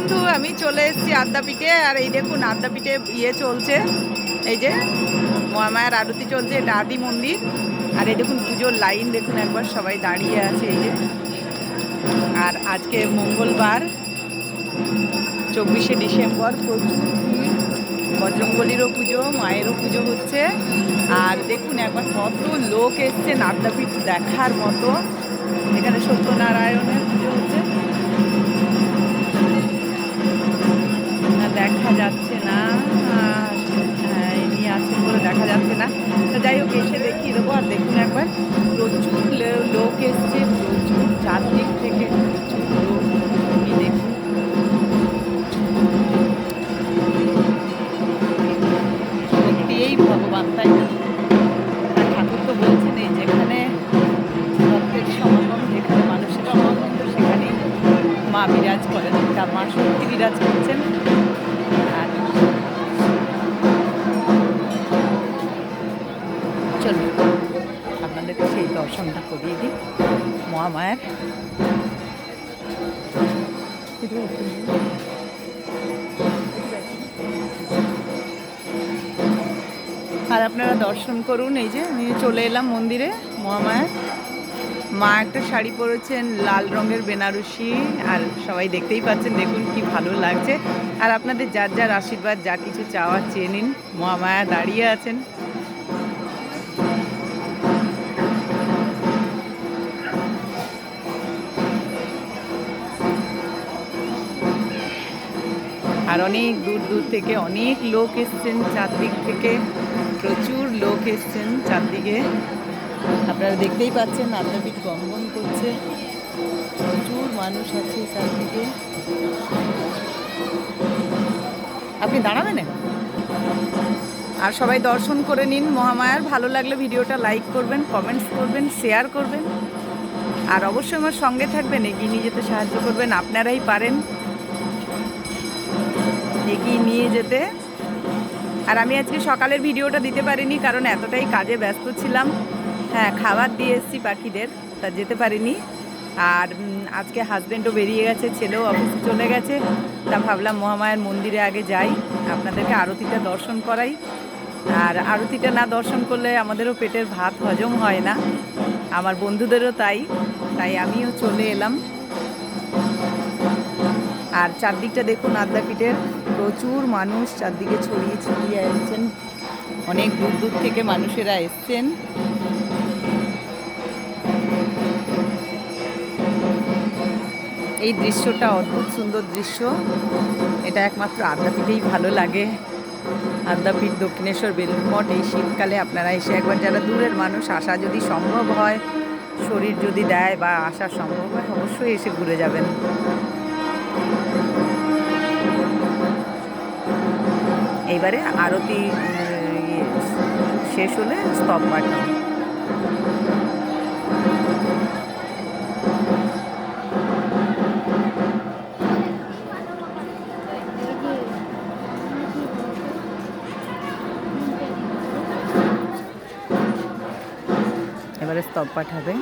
বন্ধু আমি চলে এসেছি আদ্যাপীঠে, আর এই দেখুন আদ্যাপীঠে ইয়ে চলছে। এই যে মহামায়ার আরতি চলছে, এটা আদি মন্দির। আর এই দেখুন পুজোর লাইন, দেখুন একবার সবাই দাঁড়িয়ে আছে এই যে। আর আজকে মঙ্গলবার, চব্বিশে ডিসেম্বর প্রচুর বজরঙ্গলিরও পুজো, মায়েরও পুজো হচ্ছে। আর দেখুন একবার কত লোক এসছে আদ্যাপীঠ দেখার মতো। এখানে সত্যনারায়ণের পুজো মা বিরাজ করেন তা মা সত্যি বিরাজ করছেন। আর চলুন, আপনাদেরকে সেই দর্শনটা করিয়ে দিই, মহামায়ার। আর আপনারা দর্শন করুন, এই যে আমি চলে এলাম মন্দিরে, মহামায়ার। মা একটা শাড়ি পরেছেন, লাল রঙের বেনারসি, আর সবাই দেখতেই পাচ্ছেন, দেখুন কি ভালো লাগছে। আর আপনাদের যার যার আশীর্বাদ, যা কিছু চাওয়ার চেয়ে নিন। মহামায়া দাঁড়িয়ে আছেন। আর অনেক দূর দূর থেকে অনেক লোক এসছেন চারদিক থেকে। প্রচুর লোক এসছেন চারদিকে। আপনারা দেখতেই পাচ্ছেন আদ্যাপীঠ গমগম করছে। প্রচুর মানুষ আছে চারদিকে আপনি দাঁড়াবেন আর সবাই দর্শন করে নিন মহামায়ার। ভালো লাগলে ভিডিওটা লাইক করবেন কমেন্টস করবেন শেয়ার করবেন। আর অবশ্যই আমার সঙ্গে থাকবেন, এগিয়ে নিয়ে যেতে সাহায্য করবেন। আপনারাই পারেন এগিয়ে নিয়ে যেতে। আর আমি আজকে সকালের ভিডিওটা দিতে পারিনি কারণ এতটাই কাজে ব্যস্ত ছিলাম। হ্যাঁ খাবার দিয়ে এসেছি পাখিদের, তা যেতে পারিনি। আর আজকে হাজব্যান্ডও বেরিয়ে গেছে, ছেলেও অফিসে চলে গেছে। তা ভাবলাম মহামায়ার মন্দিরে আগে যাই, আপনাদেরকে আরতিটা দর্শন করাই। আর আরতিটা না দর্শন করলে আমাদেরও পেটের ভাত হজম হয় না। আমার বন্ধুদেরও তাই তাই আমিও চলে এলাম। আর চারদিকটা দেখুন আদ্যাপীঠের, প্রচুর মানুষ চারদিকে ছড়িয়ে ছড়িয়ে এসেছেন অনেক দূর দূর থেকে মানুষেরা এসছেন। এই দৃশ্যটা অদ্ভুত সুন্দর দৃশ্য। এটা একমাত্র আদ্যাপীঠেই ভালো লাগে। আদ্যাপীঠ দক্ষিণেশ্বর বেলুড় মঠ, এই শীতকালে আপনারা এসে একবার যারা দূরের মানুষ, আসা যদি সম্ভব হয়, শরীর যদি দেয় বা আসা সম্ভব হয়, অবশ্যই এসে ঘুরে যাবেন। এইবারে আরতি শেষ হলে স্তব পাঠ এবারে স্তব পাঠ হবে